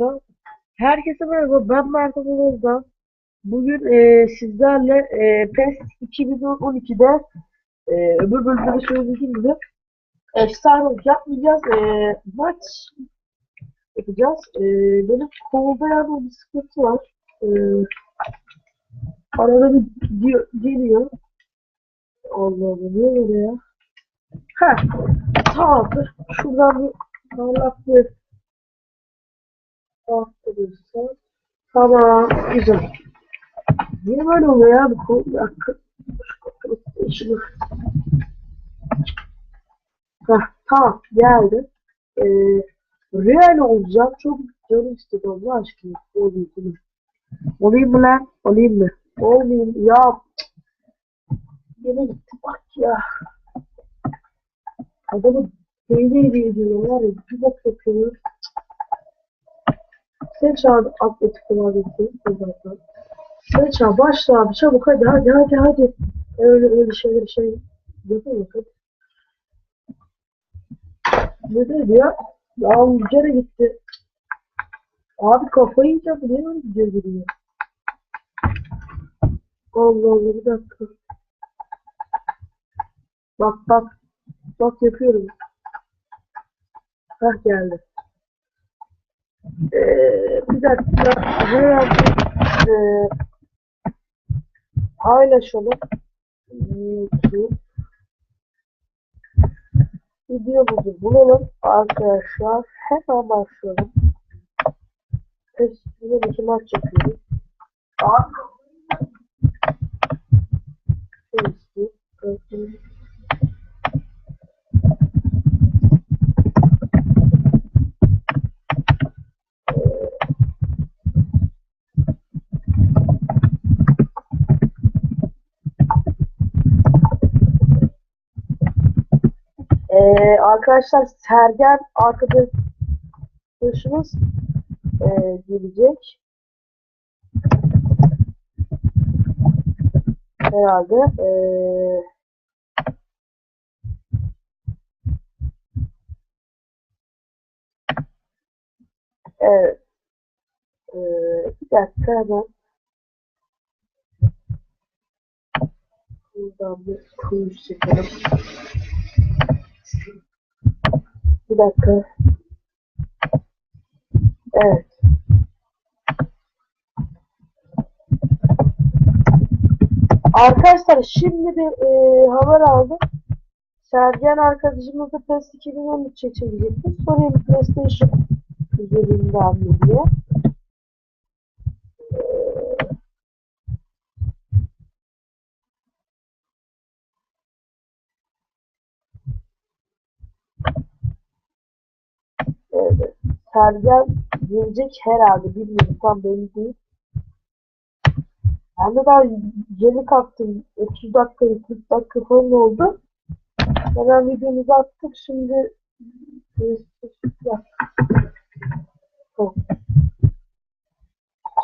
kanalımızda. Herkese merhaba, ben Mert Amaloz'dan. Bugün e, sizlerle e, PES 2012'de e, öbür bölümde de söylediğim gibi efsanelik yapmayacağız. E, maç yapacağız. E, benim kolda yani bir sıkıntı var. E, arada bir geliyor. Allah Allah, niye böyle ya? Ha, tamamdır. Şuradan bir parlak bir Arttırırsa. Tamam. Güzel. Niye böyle oluyor ya bu kol? Bir dakika. Şunu. Heh, tamam. Geldi. Ee, real olacağım. Çok canım istedi Allah aşkına. Olayım mı? Olayım mı lan? Olayım mı? Olmayayım. Ya. Yine gitti bak ya. Adamı deli deli ediyorlar ya. Bir bak yapıyor. Sen çağır atletik kullanıyorsun zaten. Sen çağır başla abi çabuk hadi hadi hadi hadi. Öyle öyle şeyler şey yapın bakın. Ne dedi ya? Ya gene gitti. Abi kafayı yiyeceğim niye öyle gidiyor gidiyor? Allah Allah bir dakika. Bak bak. Bak yapıyorum. Hah geldi. Ee, bir dakika. Herhalde e, paylaşalım. YouTube videomuzu bulalım. Arkadaşlar hemen başlayalım. Eskiden iki maç yapıyoruz. Facebook Ee, arkadaşlar Sergen arkadaşımız e, gelecek. Herhalde. Ee, evet. Ee, bir dakika hemen. Buradan bir kuruş çekelim. Bir dakika. Evet. Arkadaşlar şimdi bir e, haber aldım. Sergen arkadaşımızı PES 2013'e çekecekti. Sorayım PlayStation üzerinden mi Evet. Sergen gelecek herhalde. Bilmiyorum tam belli değil. Ben de daha yeni kalktım. 30 dakika, 40 dakika falan oldu. Hemen videomuzu attık. Şimdi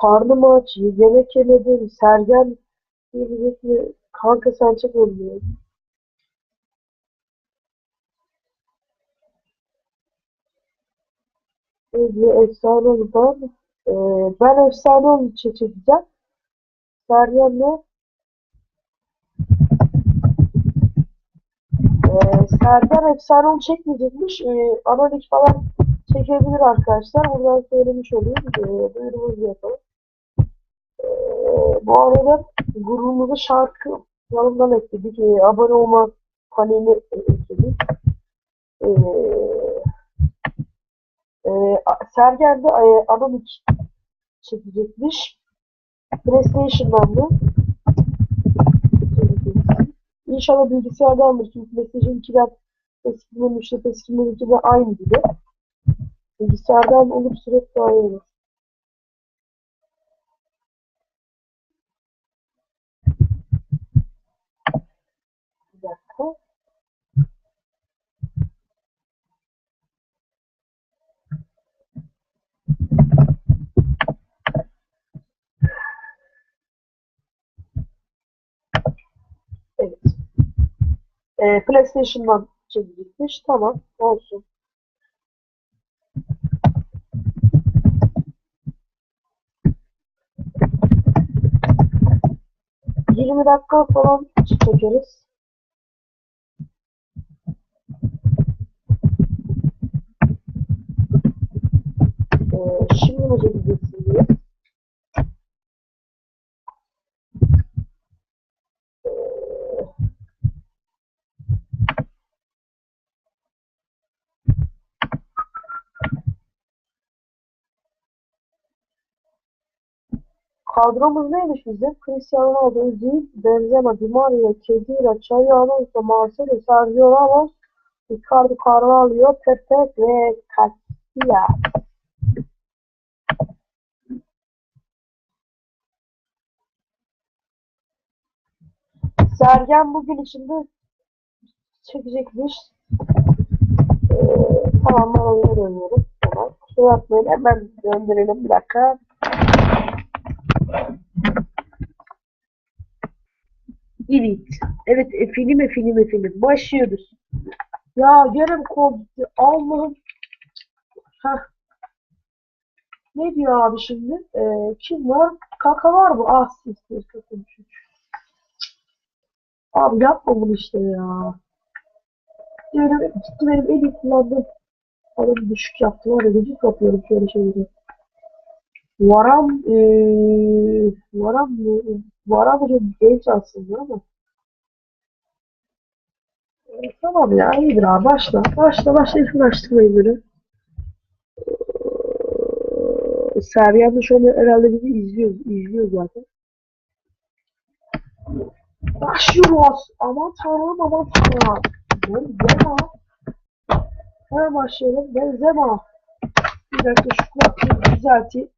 Karnım aç, yemek yemedim, Sergen diyecek mi? Kanka sen çok oluyor. Bir efsane olur tamam mı? Ee, ben efsane için çekeceğim. Sergen'le ee, Sergen efsane onu çekmeyecekmiş. Ee, anonik falan çekebilir arkadaşlar. Buradan söylemiş olayım. Ee, duyurumuzu yapalım. Ee, bu arada grubumuza şarkı yanından ekledik. Ee, abone olma paneli ekledik. Ee, ee, Sergen de e, Anonik çekecekmiş. PlayStation'dan da. İnşallah bilgisayardandır. Çünkü PlayStation 2'den eski 13'te eski 12'de aynı gibi. Bilgisayardan olup sürekli daha iyi olur. Bir dakika. E, PlayStation'dan çekilmiş. Tamam. Olsun. Yirmi dakika falan çekeriz. Ee, şimdi nasıl gidiyorsunuz? Kadromuz neymiş bizim? Cristiano Ronaldo, Özil, Benzema, Di Maria, Khedira, Xavi Alonso, Marcelo, Sergio Ramos, Ricardo Carvalho, Pepe ve Casillas. Sergen bugün içinde çekecekmiş. Ee, tamam ben oyuna dönüyorum. Tamam. Kusura bakmayın hemen döndürelim bir dakika. Evet. Evet efendim efendim efendim. Başlıyoruz. Ya mi kol? Allah'ım. Heh. Ne diyor abi şimdi? Ee, kim var? Kaka var mı? Ah siz kaka Abi yapma bunu işte ya. Benim, gitti benim en iyi kullandığım adamı düşük yaptı var ya gıcık yapıyorum şöyle şeyleri. Varam eee Varam mı? Varam hocam genç aslında ama. E, tamam ya iyidir abi başla. Başla başla hiç uğraştırmayın beni. Eee, Sergen de şu an herhalde bizi izliyor, izliyor zaten. Başlıyoruz. Aman tanrım aman tanrım. Benzema. Hemen başlayalım. Benzema. Bir dakika şu kulaklığı düzelteyim.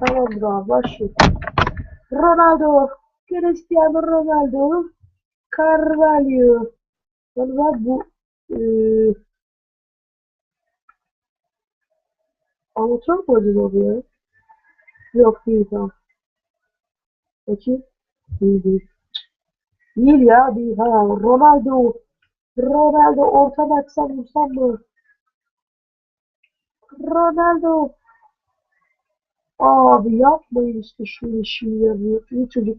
Tamamdır abi başlıyoruz. Ronaldo. Cristiano Ronaldo. Carvalho. Galiba bu eee amatör mü acaba bu ya? Yok değil tamam. Bakayım. Değil değil. Değil ya değil ha. Ronaldo. Ronaldo orta baksam vursam mı? Ronaldo. Abi yapmayın işte şöyle şeyleri. İyi çocuk.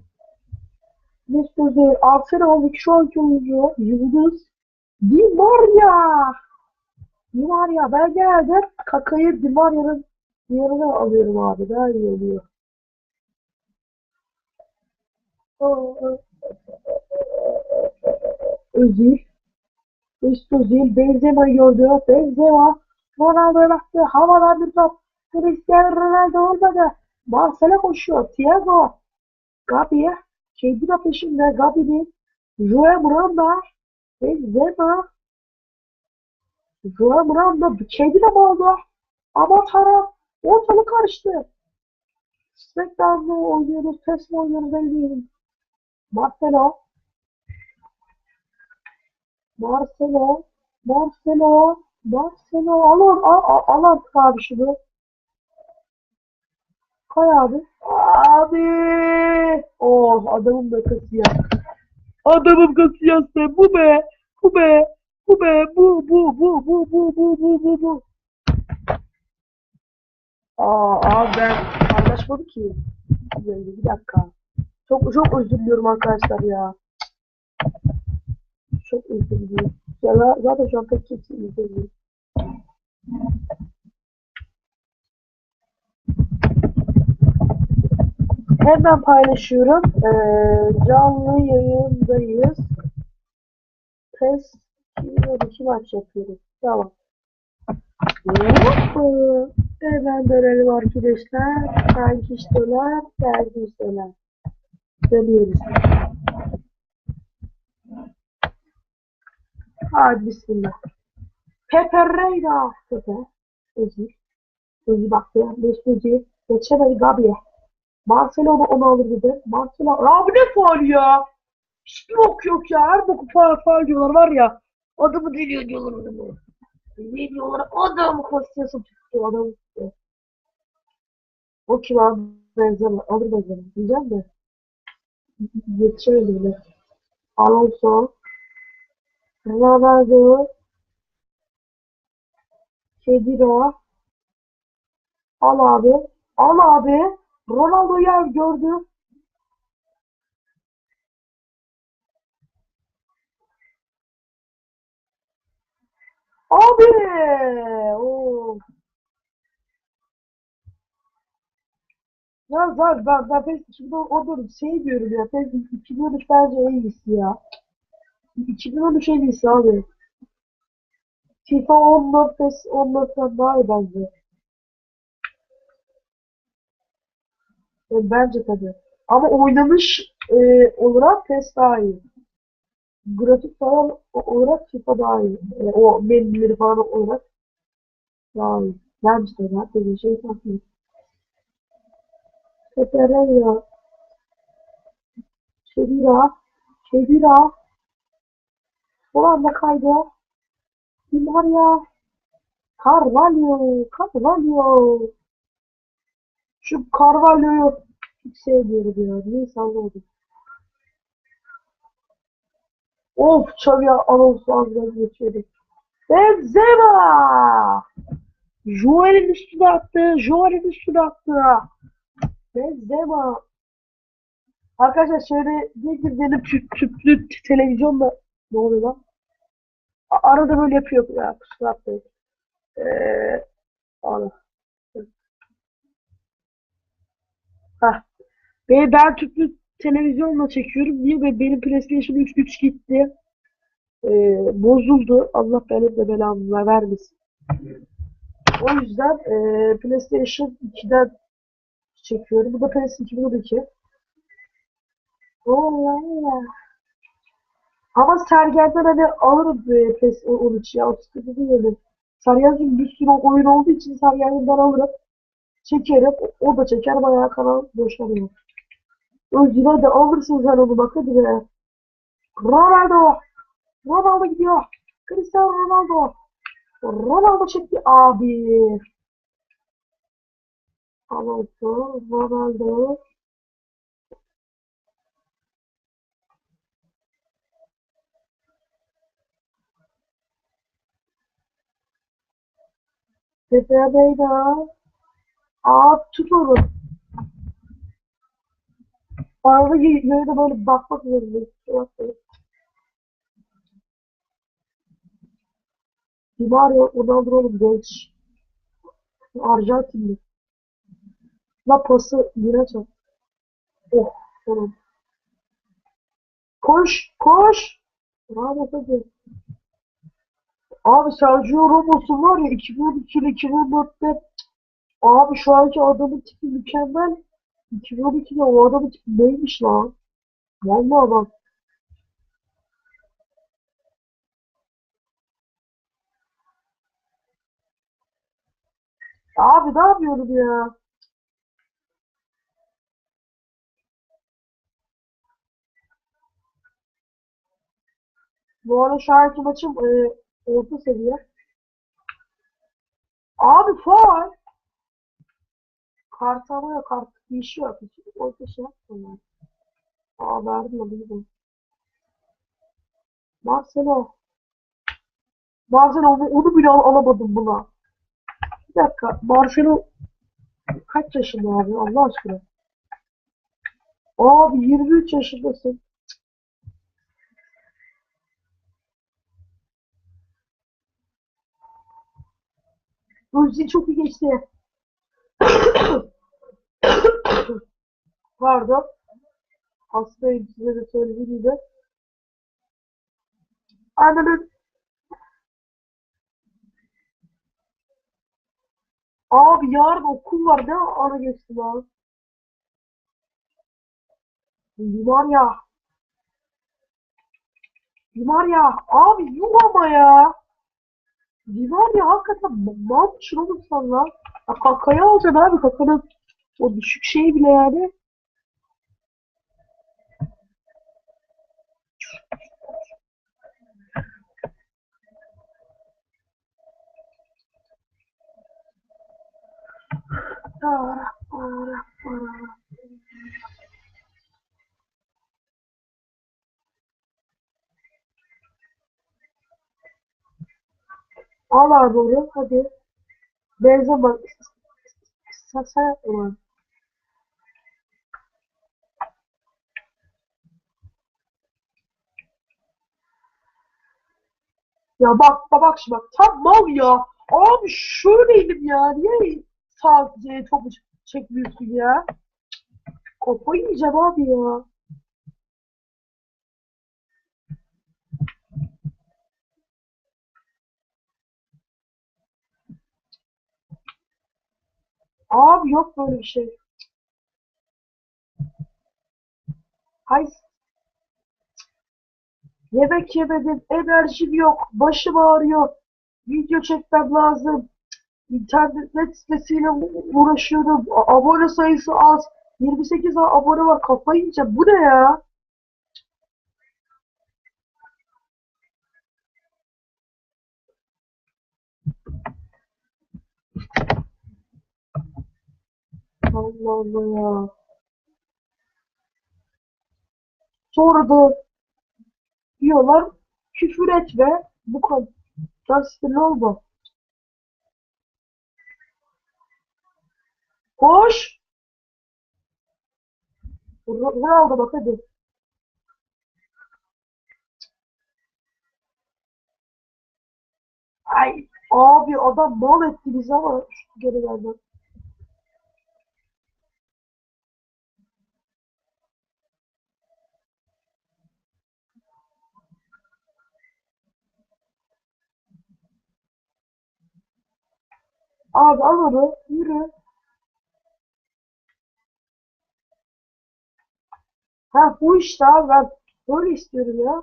Mesut Özil. Arsenal'daki şu anki oyuncu. Yıldız. Di Maria. Di Maria. Ben genelde Kaka'yı Di Maria'nın yanına alıyorum abi. Daha iyi oluyor. Özil. Mesut Özil. Benzema'yı gördü. Benzema. Ronaldo'ya baktı. Havadan bir top. Cristiano Ronaldo olmadı. Marcelo koşuyor. Thiago. Gabi. Kedira peşinde. Gabi'nin. Joe Miranda. Benzema. Joe Miranda. Kedira mı oldu? Aman tanrım. Ortalık karıştı. Smackdown'da oynuyoruz. PES mi oynuyoruz değilim. Marcelo. Marcelo. Marcelo. Marcelo. Al al al al. Kay abi. Abi. Oh adamın da kasiyas. Adamın kasiyası bu be. Bu be. Bu be. Bu bu bu bu bu bu bu bu bu. Aa abi ben anlaşmadık ki. Bir dakika. Çok çok özür diliyorum arkadaşlar ya. Çok özür diliyorum. Ya zaten şu an pek kimse izlemiyor. Hemen paylaşıyorum. Ee, canlı yayındayız. PES 2012 maç yapıyoruz. Tamam. Hoppa. Hemen dönelim arkadaşlar. Sanki işteler, dergi işteler. Dönüyoruz. Hadi bismillah. Pepe Reina. Pepe. Özür. Özür baktı. Beş Özür. Geçemedi Gabi'ye. Marcelo onu, alır dedi. Marcelo. Abi ne faul ya? Hiçbir bok yok ya. Her boku faul faul diyorlar var ya. Adamı deliyor diyorlar adamı. Ne diyorlar? Adam kostiyası tuttu adam tuttu. O kim abi? Benzeme. Alır benzeme. Diyeceğim de. Yetişemedi bile. Alonso. Ronaldo. Kedira. Al abi. Al abi. Ronaldo yer gördü. Abi! Oo. Ya zaten ben, ben Facebook'da orada şey diyorum ya Facebook 2013 bence en iyisi ya. 2013 en iyisi abi. FIFA 14 14'ten daha iyi bence. Bence tabii. Ama oynanış e, olarak PES daha iyi. Grafik falan olarak FIFA daha iyi. E, o menüleri falan olarak daha iyi. Bence tabii. Hatta bir şey farklı. Peperella. Şedira. Şedira. Ulan ne kaydı? Kim var ya? Carvalho. Carvalho. Şu Carvalho'yu hiç sevmiyorum ya. Niye salladım? Of Xavi Alonso ağzından geçiyordu. Benzema! Joel'in üstüne attı. Joel'in üstüne attı. Benzema. Arkadaşlar şöyle bir gün benim tüp, tüplü televizyonda ne oluyor lan? Arada böyle yapıyor ya kusura bakmayın. Eee ana. Hah. Ve ben tüplü televizyonla çekiyorum. Niye? Ve benim PlayStation 3 3 gitti. Eee, bozuldu. Allah benim de belamı vermesin. O yüzden eee, PlayStation 2'den çekiyorum. Bu da PlayStation 2012. Vallahi. Ama Sergen'den hani alırım e, PES 13 ya. O sıkıntı değil. Sergen'in bir sürü oyun olduğu için Sergen'den alırım. Çekerim. O, da çeker. Bayağı kanal boşalıyor. Yüzden de alırsınız hani onu bak hadi be. Ronaldo. Ronaldo gidiyor. Cristiano Ronaldo. Ronaldo çekti abi. Alonso. Ronaldo. Pepe Beyda. Aa tut onu. Arada yine de böyle bakmak zorundayız. Kusura bakmayın. Di Mario Ronaldo oğlum genç. Arjantinli. La pası yine çak. Oh tamam. Koş koş. Bravo hadi. Abi Sergio Ramos'un var ya 2012 ile 2014'te abi şu anki adamın tipi mükemmel. 2012'de o adamın tipi neymiş lan? Vallahi bak. Abi ne yapıyorum ya? Bu arada şu anki maçım e, orta seviye. Abi faul. Kart alıyor kart değişiyor. Hiç orta şey yapmıyor. Aa verdim bir de. Marcelo. Marcelo onu, onu bile al- alamadım buna. Bir dakika. Marcelo kaç yaşında abi Allah aşkına? Abi 23 yaşındasın. Özil çok iyi geçti. Pardon. Hastayım size de söylediğim gibi. Annemin Abi yarın okul var ne ara geçtim abi. Var ya. Var ya. Abi yuh ama ya. Var ya hakikaten mal mısın oğlum sen lan? Ya kakaya alacaksın abi kakanın o düşük şey bile yani. Ara, ara, ara. Al abi onu hadi. Benzema. Sen sen yapma. Ya bak bak bak şimdi bak tam mal ya. Abi şöyleydim ya. Niye sağ e, topu çekmiyorsun ya? Kafayı yiyeceğim abi ya. Abi yok böyle bir şey. Hay. Yemek yemedim, enerjim yok, başım ağrıyor, video çekmem lazım, internet sitesiyle uğraşıyorum, abone sayısı az, 28 a- abone var, kafayı yiyeceğim, bu ne ya? Allah Allah ya. Sonra da diyorlar küfür etme, bu kadar sinirli olma. Koş! R- Ronaldo bak hadi. Ay abi adam mal etti bizi ama geri geldi. Abi al onu yürü. Ha bu işte abi ben böyle istiyorum ya.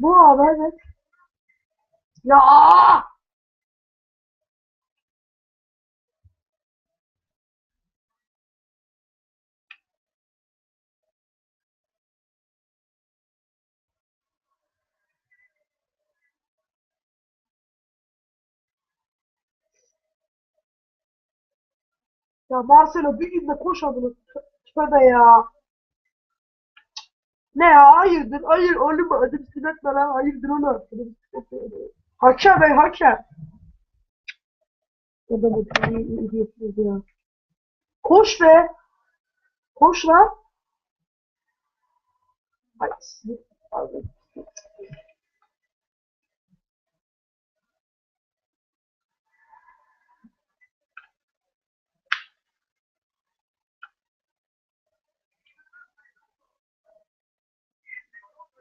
Bu abi evet. Ya ya Marcelo bir günde koş adını tövbe ya. Ne ya hayırdır hayır oğlum adım Sinet lan hayırdır oğlum. Hakem bey hakem. O da bu diyorsunuz ya. Koş be. Koş lan. Ay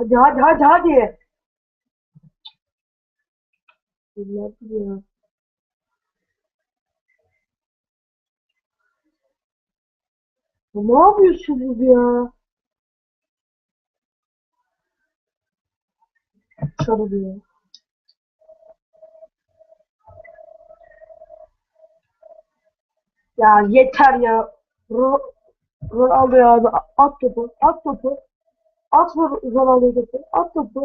hadi. Hadi hadi hadi. Bunlar ya. Ya Ne yapıyorsunuz ya? Sarılıyor. Ya yeter ya. Ro- Ronaldo ya. At topu. At topu. At Ro- Ronaldo topu. At topu.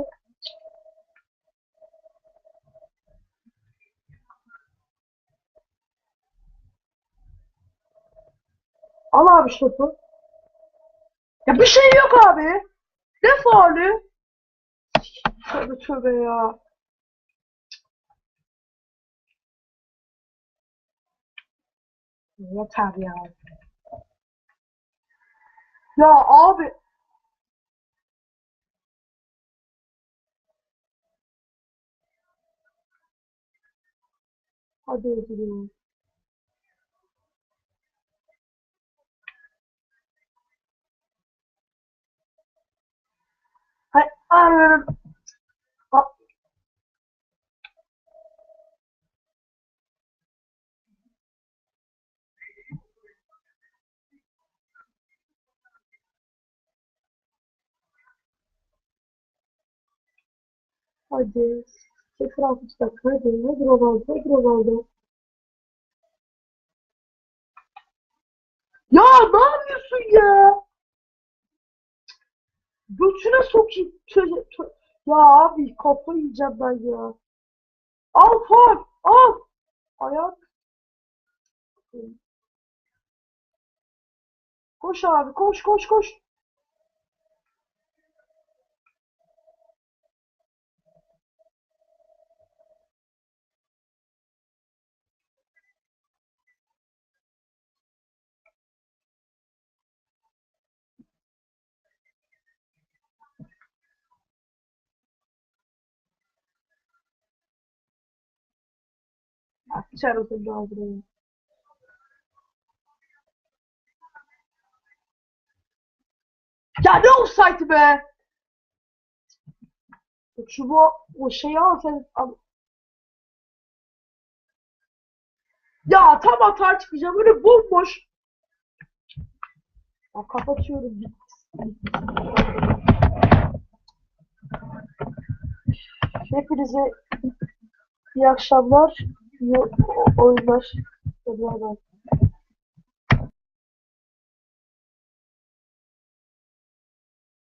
Al abi şu topu. Ya bir şey yok abi. Ne faulü? Tövbe tövbe ya. Yeter ya. Ya abi. Hadi ödülüm. Hay, ay, a- hadi. 86 dakika. Hadi nedir Ronaldo? Nedir Ronaldo? Ya ne yapıyorsun ya? Götüne sokayım. Tö- tö- Ya abi kafayı yiyeceğim ben ya. Al faul. Al. Ayak. Koş abi koş koş koş. Açar o aldırayım. Ya ne offside be? Şu bu o şeyi al sen al. Ya tam hata çıkacağım böyle bomboş. Ya kapatıyorum. Hepinize iyi akşamlar, iyi oyunlar. Hadi bay bay.